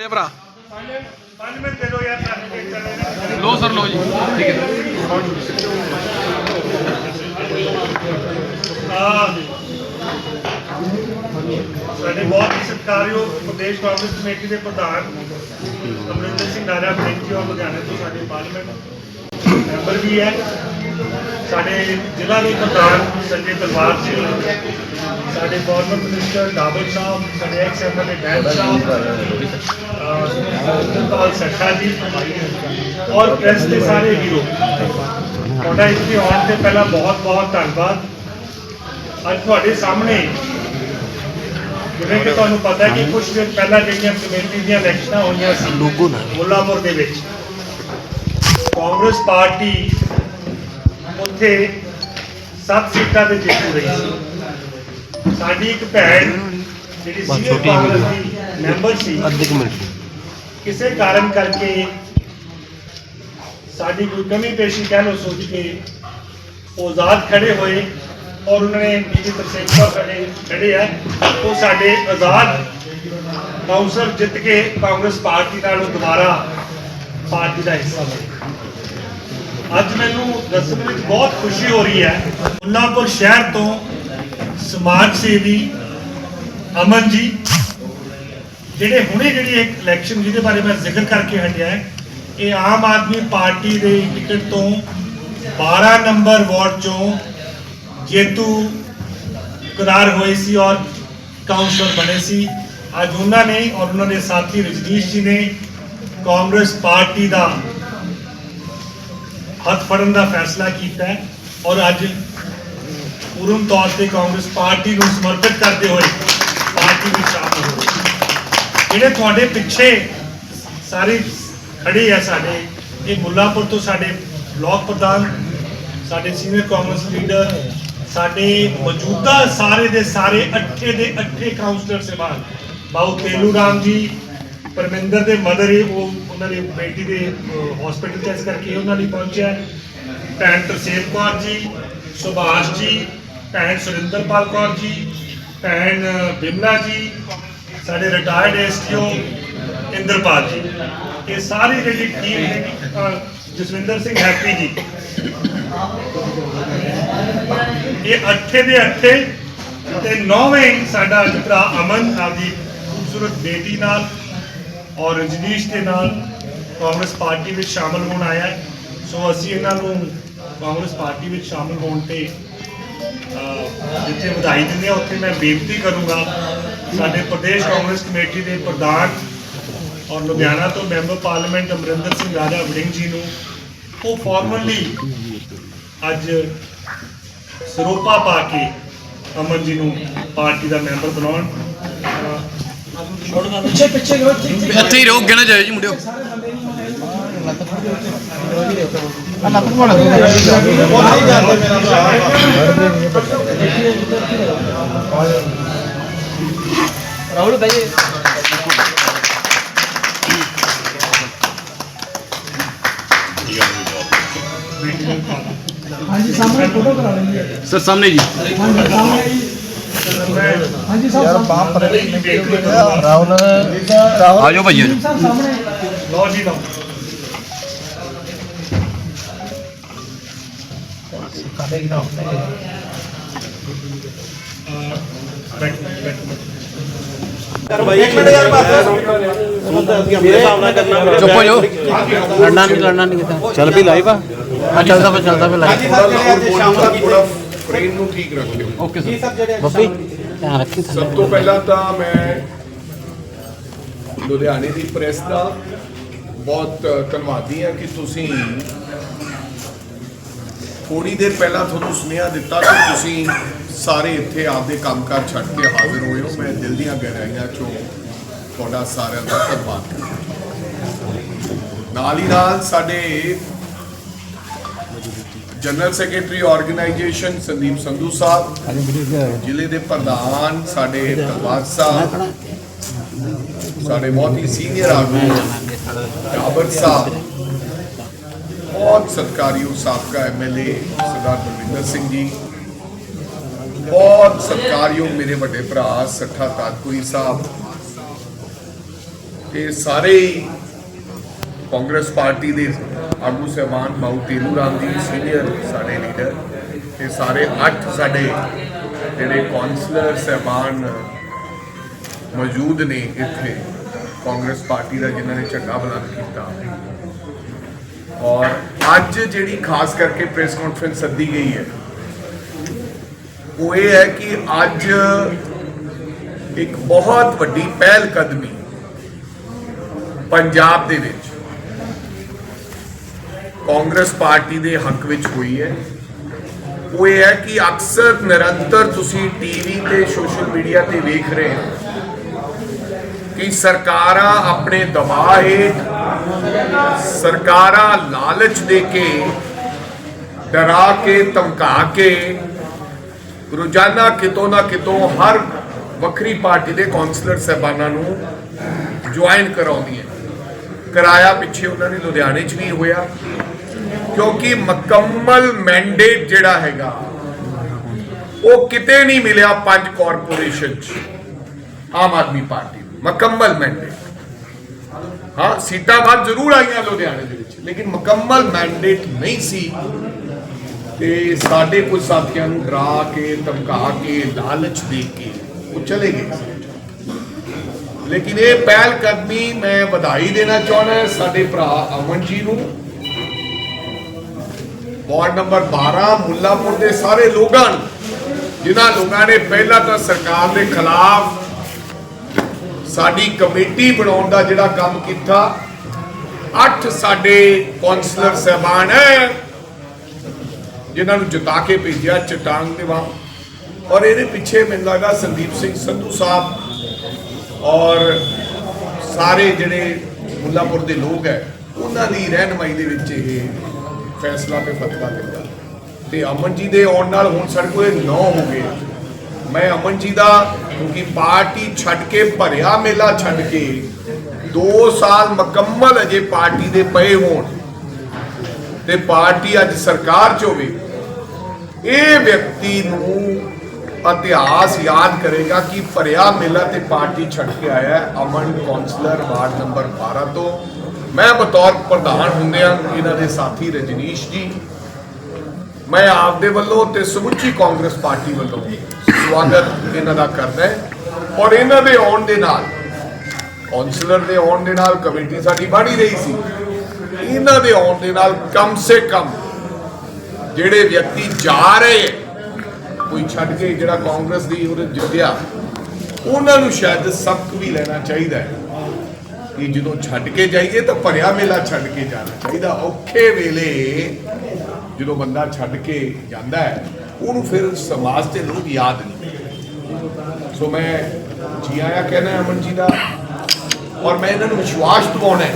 ਇਹ ਭਰਾ। ਪੰਜ ਮਿੰਟ ਦੇ ਦਿਓ ਯਾਰ ਤੁਹਾਨੂੰ ਦੇਖ ਚੱਲੇ ਲੋ ਸਰ ਲੋ ਜੀ। ਠੀਕ ਹੈ। ਸਾਡੇ ਬਹੁਤ ਹੀ ਸਤਿਕਾਰਯੋਗ ਪ੍ਰਦੇਸ਼ ਕਾਂਗਰਸ ਕਮੇਟੀ ਦੇ ਪ੍ਰਧਾਨ ਅਮਰਿੰਦਰ ਸਿੰਘ ਨਾਰਾ ਸਿੰਘ ਜੀ ਔਰ ਲੁਧਿਆਣੇ ਤੋਂ ਸਾਡੇ ਪਾਰਲੀਮੈਂਟ ਮੈਂਬਰ ਵੀ ਹੈ। ਸਾਡੇ ਜ਼ਿਲ੍ਹਾ ਦੇ ਪ੍ਰਧਾਨ ਸੰਜੇ ਤਲਵਾਰ ਜੀ ਸਾਡੇ ਫਾਰਮਰ ਮਿਨਿਸਟਰ ਡਾਬਰ ਸਾਹਿਬ ਸਾਡੇ ਐਕਸ ਐਮਐਲਏ ਡੈਨ ਸਾਹਿਬ ਅਹ ਸੱਠਾ ਜੀ ਔਰ ਪ੍ਰੈਸ ਦੇ ਸਾਰੇ ਹੀਰੋ ਤੁਹਾਡਾ ਇੱਥੇ ਆਉਣ ਤੇ ਪਹਿਲਾਂ ਬਹੁਤ ਬਹੁਤ ਧੰਨਵਾਦ। ਅੱਜ ਤੁਹਾਡੇ ਸਾਹਮਣੇ ਜਿਵੇਂ ਕਿ ਤੁਹਾਨੂੰ ਪਤਾ ਹੈ ਕਿ ਕੁਝ ਦਿਨ ਪਹਿਲਾਂ ਜਿਹੜੀਆਂ ਕਮੇਟੀ ਦੀਆਂ ਇਲੈਕਸ਼ਨਾਂ ਹੋਈਆਂ ਸੀ ਲੋਗੋ ਨਾ ਮੁੱਲਾਪੁਰ ਦੇ ਵਿੱਚ ਕਾਂਗਰਸ ਪਾਰਟੀ ਉੱਥੇ ਸੱਤ ਸੀਟਾਂ ਤੇ ਜਿੱਤ ਰਹੀ ਸੀ। ਸਾਡੀ ਇੱਕ ਭੈਣ ਜਿਹੜੀ ਸੀਨੀਅਰ ਕਾਂਗਰਸ ਦੀ ਮੈਂਬਰ ਸੀ ਅੱਧੇ ਮਿੰਟ। ਕਿਸੇ ਕਾਰਨ ਕਰਕੇ ਸਾਡੀ ਕੋਈ ਕਮੀ ਪੇਸ਼ੀ ਕਹਿ ਲਓ ਸੋਚ ਕੇ ਉਹ ਆਜ਼ਾਦ ਖੜੇ ਹੋਏ ਔਰ ਉਹਨਾਂ ਨੇ ਬੀਬੀ ਤਰਸੇਮ ਕੌਰ ਖੜੇ ਖੜੇ ਆ ਉਹ ਸਾਡੇ ਆਜ਼ਾਦ ਕਾਉਂਸਲਰ ਜਿੱਤ ਕੇ ਕਾਂਗਰਸ ਪਾਰਟੀ ਨਾਲ ਉਹ ਦੁਬਾਰਾ ਪਾਰਟੀ ਦਾ ਹਿੱਸਾ ਬਣੇ। ਅੱਜ ਮੈਨੂੰ ਦੱਸਣ ਵਿੱਚ ਬਹੁਤ ਖੁਸ਼ੀ ਹੋ ਰਹੀ ਹੈ। ਉਲਾਪੁਰ ਸ਼ਹਿਰ ਤੋਂ ਸਮਾਜ ਸੇਵੀ ਅਮਨ ਜੀ, ਜਿਹੜੇ ਹੁਣੇ ਜਿਹੜੀ ਇੱਕ ਇਲੈਕਸ਼ਨ ਜਿਹਦੇ ਬਾਰੇ ਮੈਂ ਜ਼ਿਕਰ ਕਰਕੇ ਹਟਿਆ ਹੈ, ਇਹ ਆਮ ਆਦਮੀ ਪਾਰਟੀ ਦੇ ਟਿਕਟ ਤੋਂ 12 ਨੰਬਰ ਵਾਰਡ ਚੋਂ ਜੇਤੂ ਕਰਾਰ ਹੋਏ ਸੀ ਔਰ ਕਾਉਂਸਲਰ ਬਣੇ ਸੀ। ਅੱਜ ਉਹਨਾਂ ਨੇ ਔਰ ਉਹਨਾਂ ਦੇ ਸਾਥੀ ਰਜਨੀਸ਼ ਜੀ ਨੇ ਕਾਂਗਰਸ ਪਾਰਟੀ ਦਾ ਹੱਥ ਫੜਨ ਦਾ ਫੈਸਲਾ ਕੀਤਾ ਹੈ ਔਰ ਅੱਜ ਪੂਰਨ ਤੌਰ ਤੇ ਕਾਂਗਰਸ ਪਾਰਟੀ ਨੂੰ ਸਮਰਪਿਤ ਕਰਦੇ ਹੋਏ ਪਾਰਟੀ ਵਿੱਚ ਸ਼ਾਮਲ ਹੋ ਜਿਹੜੇ ਤੁਹਾਡੇ ਪਿੱਛੇ ਸਾਰੇ ਖੜੇ ਆ ਸਾਡੇ, ਇਹ ਮੁੱਲਾਪੁਰ ਤੋਂ ਸਾਡੇ ਬਲਾਕ ਪ੍ਰਧਾਨ, ਸਾਡੇ ਸੀਨੀਅਰ ਕਾਂਗਰਸ ਲੀਡਰ, ਸਾਡੇ ਮੌਜੂਦਾ ਸਾਰੇ ਦੇ ਸਾਰੇ ਅੱਠੇ ਦੇ ਅੱਠੇ ਕਾਉਂਸਲਰ ਸਹਿਬਾਨ ਬਾਉ ਤੇਲੂ ਰਾਮ ਜੀ ਪਰਮਿੰਦਰ ਦੇ ਮਦਰ ਹੀ ਉਹ ਉਹਨਾਂ ਦੀ ਬੇਟੀ ਦੇ ਹਸਪੀਟਲ ਚ ਇਸ ਕਰਕੇ ਉਹਨਾਂ ਲਈ ਪਹੁੰਚਿਆ ਭੈਣ ਤਰਸੇਮ ਕੌਰ ਜੀ, ਸੁਭਾਸ਼ ਜੀ, ਭੈਣ ਸੁਰਿੰਦਰਪਾਲ ਕੌਰ ਜੀ, ਭੈਣ ਬਿਮਲਾ ਜੀ, ਸਾਡੇ ਰਿਟਾਇਰਡ ਐਸਟੀਓ ਇੰਦਰਪਾਲ ਜੀ। ਇਹ ਸਾਰੀ ਜਿਹੜੀ ਟੀਮ ਹੈ ਜਸਵਿੰਦਰ ਸਿੰਘ ਹੈਪੀ ਜੀ। ਇਹ ਅੱਠੇ ਦੇ ਅੱਠੇ ਤੇ ਨੌਵੇਂ ਸਾਡਾ ਅੱਜ ਭਰਾ ਅਮਨ ਆਪਦੀ ਖੂਬਸੂਰਤ ਬੇਟੀ ਨਾਲ ਔਰ ਰਜਨੀਸ਼ ਦੇ ਨਾਲ ਕਾਂਗਰਸ ਪਾਰਟੀ ਵਿੱਚ ਸ਼ਾਮਲ ਹੋਣ ਆਇਆ ਹੈ। ਸੋ ਅਸੀਂ ਇਹਨਾਂ ਨੂੰ ਕਾਂਗਰਸ ਪਾਰਟੀ ਵਿੱਚ ਸ਼ਾਮਲ ਹੋਣ ਤੇ ਜਿੱਥੇ ਵਧਾਈ ਦਿੰਦੇ ਆ ਉੱਥੇ ਮੈਂ ਬੇਨਤੀ ਕਰੂੰਗਾ, ਸਾਡੇ ਪ੍ਰਦੇਸ਼ ਕਾਂਗਰਸ ਕਮੇਟੀ ਦੇ ਪ੍ਰਧਾਨ ਔਰ ਲੁਧਿਆਣਾ ਤੋਂ ਮੈਂਬਰ ਪਾਰਲੀਮੈਂਟ ਅਮਰਿੰਦਰ ਸਿੰਘ ਰਾਜਾ ਵੜਿੰਗ ਜੀ ਨੂੰ, ਉਹ ਫਾਰਮਲੀ ਅੱਜ ਸਰੋਪਾ ਪਾ ਕੇ ਅਮਨ ਜੀ ਨੂੰ ਪਾਰਟੀ ਦਾ ਮੈਂਬਰ ਬਣਾਉਣ ਅਹ, ਇੱਥੇ ਹੀ ਰਹੋ ਗਿਣਾ ਜਾਇਓ ਜੀ ਮੁੰਡਿਓ। ਰਾਹੁਲ ਭਾਈ ਹਾਂਜੀ ਸਾਹਮਣੇ ਫੋਟੋ ਕਰਾ ਲੈਂਦੇ ਸਰ ਸਾਹਮਣੇ ਜੀ। ਹਾਂਜੀ ਸਾਹਮਣੇ ਜੀ। ਮੈਂ ਹਾਂਜੀ ਸਾਹਿਬ ਰਾਹੁਲ ਆ। ਜਾਓ ਭਾਈ ਸਾਹਿਬ ਸਾਹਮਣੇ। ਲਓ ਜੀ ਲਓ। ਅਹ, ਬੈਠੋ ਬੈਠੋ ਚੁੱਪ ਹੋ ਜਾਓ। ਲੜਨਾ ਨਹੀਂ ਲੜਨਾ ਨਹੀਂ ਕਿਤਾ ਚੱਲ ਵੀ ਲਾਈਵ ਆ। ਆ ਚੱਲਦਾ ਪਿਆ ਚੱਲਦਾ ਪਿਆ ਲਾਈਵ ਫਰੇਮ ਨੂੰ ਠੀਕ ਰੱਖਿਓ। Okay sir Babbi? ਧਿਆਨ ਰੱਖੀ ਥੱਲੇ ਸਭ ਤੋਂ ਪਹਿਲਾਂ ਤਾਂ ਮੈਂ ਲੁਧਿਆਣੇ ਦੀ ਪ੍ਰੈਸ ਦਾ ਬਹੁਤ ਧੰਨਵਾਦੀ ਹਾਂ ਕਿ ਤੁਸੀਂ ਥੋੜੀ ਦੇਰ ਪਹਿਲਾਂ ਤੁਹਾਨੂੰ ਸੁਨੇਹਾ ਦਿੱਤਾ ਕਿ ਤੁਸੀਂ ਸਾਰੇ ਇੱਥੇ ਆਪਦੇ ਕੰਮਕਾਰ ਛੱਡ ਕੇ ਹਾਜ਼ਰ ਹੋਏ ਹੋ। ਮੈਂ ਦਿਲ ਦੀਆਂ ਗਹਿਰਾਈਆਂ ਚੋਂ ਤੁਹਾਡਾ ਸਾਰਿਆਂ ਦਾ ਧੰਨਵਾਦ ਕਰਦਾ ਨਾਲ ਹੀ ਨਾਲ ਸਾਡੇ general secretary organisation Sandeep Sandhu Sahib ਜ਼ਿਲ੍ਹੇ ਦੇ ਪ੍ਰਧਾਨ ਸਾਡੇ ਪ੍ਰਭਾਤ ਸਾਹਿਬ ਸਾਡੇ ਬਹੁਤ ਹੀ ਸੀਨੀਅਰ ਆਗੂ ਜਾਬਰ ਸਾਹਿਬ ਬਹੁਤ ਸਤਿਕਾਰਯੋਗ ਸਾਬਕਾ ਐਮਐਲਏ ਸਰਦਾਰ ਬਲਵਿੰਦਰ ਸਿੰਘ ਜੀ ਬਹੁਤ ਸਤਿਕਾਰਯੋਗ ਮੇਰੇ ਵੱਡੇ ਭਰਾ ਸੱਠਾ ਤਾਜਪੁਰੀ ਸਾਹਿਬ ਇਹ ਸਾਰੇ ਕਾਂਗਰਸ ਪਾਰਟੀ ਦੇ ਆਗੂ ਸਹਿਬਾਨ ਬਾਊ ਤੇਲੂ ਰਾਮ ਜੀ ਸੀਨੀਅਰ ਸਾਡੇ ਲੀਡਰ ਇਹ ਸਾਰੇ ਅੱਠ ਸਾਡੇ ਜਿਹੜੇ ਕਾਉਂਸਲਰ ਸਹਿਬਾਨ ਮੌਜੂਦ ਨੇ ਇੱਥੇ ਕਾਂਗਰਸ ਪਾਰਟੀ ਦਾ ਜਿਨ੍ਹਾਂ ਨੇ ਝੰਡਾ ਬੁਲੰਦ ਕੀਤਾ। ਔਰ ਅੱਜ ਜਿਹੜੀ ਖਾਸ ਕਰਕੇ ਪ੍ਰੈਸ ਕਾਨਫਰੰਸ ਸੱਦੀ ਗਈ ਹੈ, ਉਹ ਇਹ ਹੈ ਕਿ ਅੱਜ ਇੱਕ ਬਹੁਤ ਵੱਡੀ ਪਹਿਲ ਕਦਮੀ ਪੰਜਾਬ ਦੇ ਵਿੱਚ ਕਾਂਗਰਸ ਪਾਰਟੀ ਦੇ ਹੱਕ ਵਿੱਚ ਹੋਈ ਹੈ। ਉਹ ਇਹ ਹੈ ਕਿ ਅਕਸਰ ਨਿਰੰਤਰ ਤੁਸੀਂ ਟੀਵੀ ਤੇ ਸੋਸ਼ਲ ਮੀਡੀਆ ਤੇ ਵੇਖ ਰਹੇ ਹੋ ਕਿ ਸਰਕਾਰਾਂ ਆਪਣੇ ਦਬਾਅ ਹੇਠ, ਸਰਕਾਰਾਂ ਲਾਲਚ ਦੇ ਕੇ, ਡਰਾ ਕੇ, ਧਮਕਾ ਕੇ ਰੋਜ਼ਾਨਾ ਕਿਤੋਂ ਨਾ ਕਿਤੋਂ ਹਰ ਵੱਖਰੀ ਪਾਰਟੀ ਦੇ ਕਾਉਂਸਲਰ ਸਹਿਬਾਨਾਂ ਨੂੰ ਜੁਆਇਨ ਕਰਵਾਉਂਦੀ ਹੈ ਕਿਰਾਇਆ ਪਿੱਛੇ ਉਹਨਾਂ ਨੇ ਲੁਧਿਆਣੇ 'ਚ ਵੀ ਹੋਇਆ। ਕਿਉਂਕਿ ਮੁਕੰਮਲ ਮੈਂਡੇਟ ਜਿਹੜਾ ਹੈਗਾ, ਉਹ ਕਿਤੇ ਨਹੀਂ ਮਿਲਿਆ ਪੰਜ ਕਾਰਪੋਰੇਸ਼ਨ 'ਚ। ਆਮ ਆਦਮੀ ਪਾਰਟੀ ਨੂੰ ਮੁਕੰਮਲ ਮੈਂਡੇਟ ਹਾਂ, ਸੀਟਾਂ ਬਾਅਦ ਜ਼ਰੂਰ ਆਈਆਂ ਲੁਧਿਆਣੇ ਦੇ ਵਿੱਚ, ਲੇਕਿਨ ਮੁਕੰਮਲ ਮੈਂਡੇਟ ਨਹੀਂ ਸੀ। ਤੇ ਸਾਡੇ ਕੁਝ ਸਾਥੀਆਂ ਨੂੰ ਡਰਾ ਕੇ, ਧਮਕਾ ਕੇ, ਲਾਲਚ ਦੇ ਕੇ ਉਹ ਚਲੇ ਗਏ। ਲੇਕਿਨ ਇਹ ਪਹਿਲ ਕਦਮੀ ਮੈਂ ਵਧਾਈ ਦੇਣਾ ਚਾਹੁੰਦਾ, ਸਾਡੇ ਭਰਾ ਅਮਨ ਜੀ ਨੂੰ। ਵਾਰਡ ਨੰਬਰ 12 ਮੁੱਲਾਪੁਰ ਦੇ ਸਾਰੇ ਲੋਕਾਂ ਨੂੰ, ਜਿਨ੍ਹਾਂ ਲੋਕਾਂ ਨੇ ਪਹਿਲਾਂ ਤਾਂ ਸਰਕਾਰ ਦੇ ਖਿਲਾਫ ਸਾਡੀ ਕਮੇਟੀ ਬਣਾਉਣ ਦਾ ਜਿਹੜਾ ਕੰਮ ਕੀਤਾ, ਅੱਠ ਸਾਡੇ ਕੌਂਸਲਰ ਸਹਿਬਾਨ ਹੈ, ਜਿਨ੍ਹਾਂ ਨੂੰ ਜਿਤਾ ਕੇ ਭੇਜਿਆ ਚਟਾਂਗ ਦੇ ਵਾਂਗ। ਔਰ ਇਹਦੇ ਪਿੱਛੇ ਮੈਨੂੰ ਲੱਗਾ ਸੰਦੀਪ ਸਿੰਘ ਸੰਧੂ ਸਾਹਿਬ ਔਰ ਸਾਰੇ ਜਿਹੜੇ ਮੁੱਲਾਪੁਰ ਦੇ ਲੋਕ ਹੈ, ਉਹਨਾਂ ਦੀ ਰਹਿਨਮਾਈ ਦੇ ਵਿੱਚ ਇਹ ਫੈਸਲਾ ਤੇ ਫਤਵਾ ਲਿਆ ਤੇ ਅਮਨ ਜੀ ਦੇ ਆਉਣ ਨਾਲ ਹੁਣ ਸਾਡੇ ਕੋਲ 9 ਹੋ ਗਏ। ਮੈਂ ਅਮਨ ਜੀ ਦਾ, ਕਿਉਂਕਿ ਪਾਰਟੀ ਛੱਡ ਕੇ ਭਰਿਆ ਮੇਲਾ ਛੱਡ ਕੇ 2 ਸਾਲ ਮੁਕੰਮਲ ਅਜੇ ਪਾਰਟੀ ਦੇ ਪਏ ਹੋਣ। ਤੇ ਪਾਰਟੀ ਅੱਜ ਸਰਕਾਰ 'ਚ ਹੋਵੇ, ਇਹ ਵਿਅਕਤੀ ਨੂੰ ਇਤਿਹਾਸ ਯਾਦ ਕਰੇਗਾ ਕਿ ਭਰਿਆ ਮੇਲਾ ਤੇ ਪਾਰਟੀ ਛੱਡ ਕੇ ਆਇਆ ਅਮਨ ਕਾਉਂਸਲਰ ਵਾਰਡ ਨੰਬਰ 12 ਤੋਂ। ਮੈਂ ਬਤੌਰ ਪ੍ਰਧਾਨ ਹੁੰਦਿਆਂ ਇਹਨਾਂ ਦੇ ਸਾਥੀ ਰਜਨੀਸ਼ ਜੀ ਮੈਂ ਆਪਦੇ ਵੱਲੋਂ ਤੇ ਸਮੁੱਚੀ ਕਾਂਗਰਸ ਪਾਰਟੀ ਵੱਲੋਂ ਸਵਾਗਤ ਇਹਨਾਂ ਦਾ ਕਰਦਾ ਔਰ ਇਹਨਾਂ ਦੇ ਆਉਣ ਦੇ ਨਾਲ ਕਾਉਂਸਲਰ ਦੇ ਆਉਣ ਦੇ ਨਾਲ ਕਮੇਟੀ ਸਾਡੀ ਬਣ ਰਹੀ ਸੀ ਇਹਨਾਂ ਦੇ ਆਉਣ ਦੇ ਨਾਲ ਕਮ ਸੇ ਕਮ ਜਿਹੜੇ ਵਿਅਕਤੀ ਜਾ ਰਹੇ ਹੈ, ਕੋਈ ਛੱਡ ਕੇ ਜਿਹੜਾ ਕਾਂਗਰਸ ਦੀ ਉਹਨੇ ਜਿੱਤਿਆ ਉਹਨਾਂ ਨੂੰ ਸ਼ਾਇਦ ਸਬਕ ਵੀ ਲੈਣਾ ਚਾਹੀਦਾ ਹੈ। ਕਿ ਜਦੋਂ ਛੱਡ ਕੇ ਜਾਈਏ ਤਾਂ ਭਰਿਆ ਮੇਲਾ ਛੱਡ ਕੇ ਜਾਣਾ ਚਾਹੀਦਾ, ਔਖੇ ਵੇਲੇ ਜਦੋਂ ਬੰਦਾ ਛੱਡ ਕੇ ਜਾਂਦਾ ਹੈ, ਉਹਨੂੰ ਫਿਰ ਸਮਾਜ ਦੇ ਲੋਕ ਯਾਦ ਨਹੀਂ ਸੋ ਮੈਂ ਜੀ ਆਇਆ ਕਹਿਣਾ ਅਮਨ ਜੀ ਦਾ, ਔਰ ਮੈਂ ਇਹਨਾਂ ਨੂੰ ਵਿਸ਼ਵਾਸ ਦਿਵਾਉਣਾ ਹੈ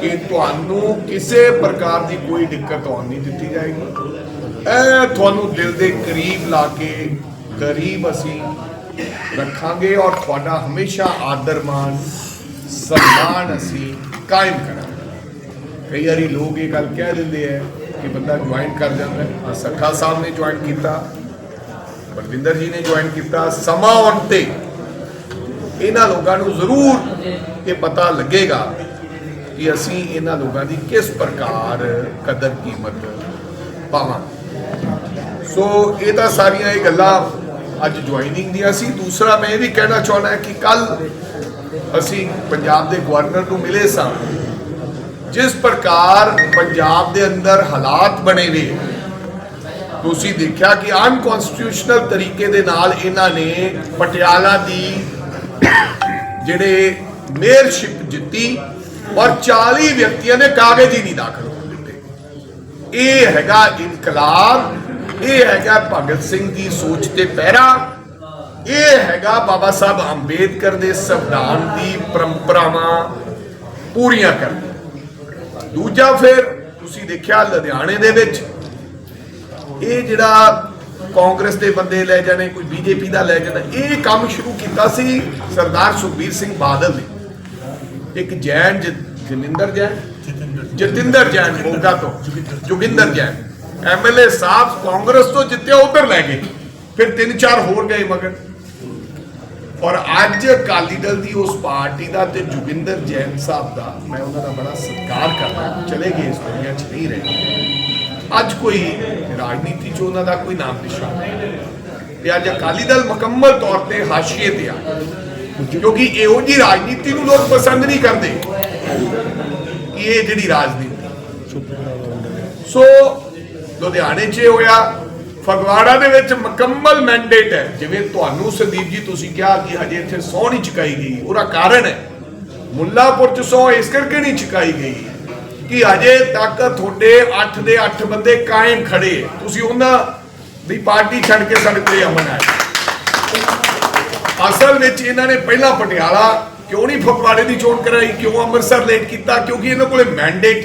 ਕਿ ਤੁਹਾਨੂੰ ਕਿਸੇ ਪ੍ਰਕਾਰ ਦੀ ਕੋਈ ਦਿੱਕਤ ਆਉਣ ਨਹੀਂ ਦਿੱਤੀ ਜਾਏਗੀ। ਇਹ ਤੁਹਾਨੂੰ ਦਿਲ ਦੇ ਕਰੀਬ ਲਾ ਕੇ ਕਰੀਬ ਅਸੀਂ ਰੱਖਾਂਗੇ ਔਰ ਤੁਹਾਡਾ ਹਮੇਸ਼ਾ ਆਦਰ ਮਾਨ ਸਨਮਾਨ ਅਸੀਂ ਕਾਇਮ ਕਰਾਂਗੇ। ਕਈ ਵਾਰੀ ਲੋਕ ਇਹ ਗੱਲ ਕਹਿ ਦਿੰਦੇ ਆ ਕਿ ਬੰਦਾ ਜੁਆਇਨ ਕਰ ਜਾਂਦਾ ਹੈ। ਸੱਖਾ ਸਾਹਿਬ ਨੇ ਜੁਆਇਨ ਕੀਤਾ, ਬਲਵਿੰਦਰ ਜੀ ਨੇ ਜੁਆਇਨ ਕੀਤਾ, ਸਮਾਂ ਆਉਣ ਤੇ ਇਹਨਾਂ ਲੋਕਾਂ ਨੂੰ ਜ਼ਰੂਰ ਇਹ ਪਤਾ ਲੱਗੇਗਾ ਕਿ ਅਸੀਂ ਇਹਨਾਂ ਲੋਕਾਂ ਦੀ ਕਿਸ ਪ੍ਰਕਾਰ ਕਦਰ ਕੀਮਤ ਪਾਵਾਂ ਸੋ ਇਹ ਤਾਂ ਸਾਰੀਆਂ ਇਹ ਗੱਲਾਂ ਅੱਜ ਜੁਆਇਨਿੰਗ ਦੀਆਂ ਸੀ। ਦੂਸਰਾ ਮੈਂ ਇਹ ਵੀ ਕਹਿਣਾ ਚਾਹੁੰਦਾ ਕਿ ਕੱਲ ਅਸੀਂ ਪੰਜਾਬ ਦੇ ਗਵਰਨਰ ਨੂੰ ਮਿਲੇ ਸਾਂ। ਜਿਸ ਪ੍ਰਕਾਰ ਪੰਜਾਬ ਦੇ ਅੰਦਰ ਹਾਲਾਤ ਬਣੇ ਵੇ, ਤੁਸੀਂ ਦੇਖਿਆ ਕਿ ਅਨਕਨਸਟੀਟਿਊਸ਼ਨਲ ਤਰੀਕੇ ਦੇ ਨਾਲ ਇਹਨਾਂ ਨੇ ਪਟਿਆਲਾ ਦੀ ਜਿਹੜੇ ਮੇਅਰਸ਼ਿਪ ਜਿੱਤੀ ਔਰ 40 ਵਿਅਕਤੀਆਂ ਨੇ ਕਾਗਜ਼ ਹੀ ਨਹੀਂ ਦਾਖਲ ਦਿੱਤੇ। ਇਹ ਹੈਗਾ ਇਨਕਲਾਬ, ਇਹ ਹੈਗਾ ਭਗਤ ਸਿੰਘ ਦੀ ਸੋਚ ਤੇ ਪਹਿਰਾ ਇਹ ਹੈਗਾ ਬਾਬਾ ਸਾਹਿਬ ਅੰਬੇਦਕਰ ਦੇ ਸੰਵਿਧਾਨ ਦੀ ਪਰੰਪਰਾਵਾਂ ਪੂਰੀਆਂ ਕਰਨਾ। ਦੂਜਾ ਫਿਰ ਤੁਸੀਂ ਦੇਖਿਆ ਲੁਧਿਆਣੇ ਦੇ ਵਿੱਚ ਇਹ ਜਿਹੜਾ ਕਾਂਗਰਸ ਦੇ ਬੰਦੇ ਲੈ ਜਾਣੇ ਕੋਈ ਬੀਜੇਪੀ ਦਾ ਲੈ ਜਾਣਾ ਇਹ ਕੰਮ ਸ਼ੁਰੂ ਕੀਤਾ ਸੀ ਸਰਦਾਰ ਸੁਖਬੀਰ ਸਿੰਘ ਬਾਦਲ ਨੇ। ਇੱਕ ਜੈਨ ਜ- ਜਨਿੰਦਰ ਜੈਨ? ਜਤਿੰਦਰ ਜੈਨ। ਮੋਗਾ ਤੋਂ। ਜੋਗਿੰਦਰ ਜੈਨ। ਐਮਐਲਏ ਸਾਹਿਬ ਕਾਂਗਰਸ ਤੋਂ ਜਿੱਤਿਆ ਉਧਰ ਲੈ ਗਏ। ਫਿਰ ਤਿੰਨ ਚਾਰ ਹੋਰ ਗਏ ਮਗਰ। ਔਰ ਅੱਜ ਅਕਾਲੀ ਦਲ ਦੀ ਉਸ ਪਾਰਟੀ ਦਾ ਤੇ ਜੁਗਿੰਦਰ ਜੈਨ ਸਾਹਿਬ ਦਾ ਮੈਂ ਉਹਨਾਂ ਦਾ ਬੜਾ ਸਤਿਕਾਰ ਕਰਦਾ ਚਲੇ ਗਏ ਇਸ ਦੁਨੀਆ 'ਚ ਨਹੀਂ ਰਹੇ ਅੱਜ ਕੋਈ ਰਾਜਨੀਤੀ 'ਚ ਉਹਨਾਂ ਦਾ ਕੋਈ ਨਾਮ ਨਿਸ਼ਾਨ ਨਹੀਂ। ਤੇ ਅੱਜ ਅਕਾਲੀ ਦਲ ਮੁਕੰਮਲ ਤੌਰ ਤੇ ਹਾਸ਼ੀਏ ਤੇ ਆ ਕਿਉਂਕਿ ਇਹੋ ਜੀ ਰਾਜਨੀਤੀ ਨੂੰ ਲੋਕ ਪਸੰਦ ਨਹੀਂ ਕਰਦੇ। ਇਹ ਜਿਹੜੀ ਰਾਜਨੀਤੀ। ਸੋ ਲੁਧਿਆਣੇ 'ਚ ਹੋਇਆ ਫਗਵਾੜਾ ਦੇ ਵਿੱਚ ਮੁਕੰਮਲ ਮੈਂਡੇਟ ਹੈ। ਜਿਵੇਂ ਤੁਹਾਨੂੰ ਸੰਦੀਪ ਜੀ ਤੁਸੀਂ ਕਿਹਾ ਕਿ ਹਜੇ ਇੱਥੇ ਸਹੁੰ ਨਹੀਂ ਚੁਕਾਈ ਗਈ। ਉਹਦਾ ਕਾਰਨ ਹੈ, ਮੁੱਲਾਪੁਰ 'ਚ ਸਹੁੰ ਇਸ ਕਰਕੇ ਨਹੀਂ ਚੁਕਾਈ ਗਈ ਕਿ ਹਜੇ ਤੱਕ ਤੁਹਾਡੇ 8 ਦੇ 8 ਬੰਦੇ ਕਾਇਮ ਖੜੇ ਤੁਸੀਂ ਉਹਨਾਂ ਦੀ ਪਾਰਟੀ ਛੱਡ ਕੇ ਸੜਕ ਤੇ ਆਉਣਾ ਹੈ ਅਸਲ ਵਿੱਚ ਇਹਨਾਂ ਨੇ ਪਹਿਲਾਂ ਪਟਿਆਲਾ ਕਿਉਂ ਨਹੀਂ ਫਗਵਾੜੇ ਦੀ ਚੋਣ ਕਰਾਈ, ਕਿਉਂ ਅੰਮ੍ਰਿਤਸਰ ਲੇਟ ਕੀਤਾ, ਕਿਉਂਕਿ ਇਹਨਾਂ ਕੋਲੇ ਮੈਂਡੇਟ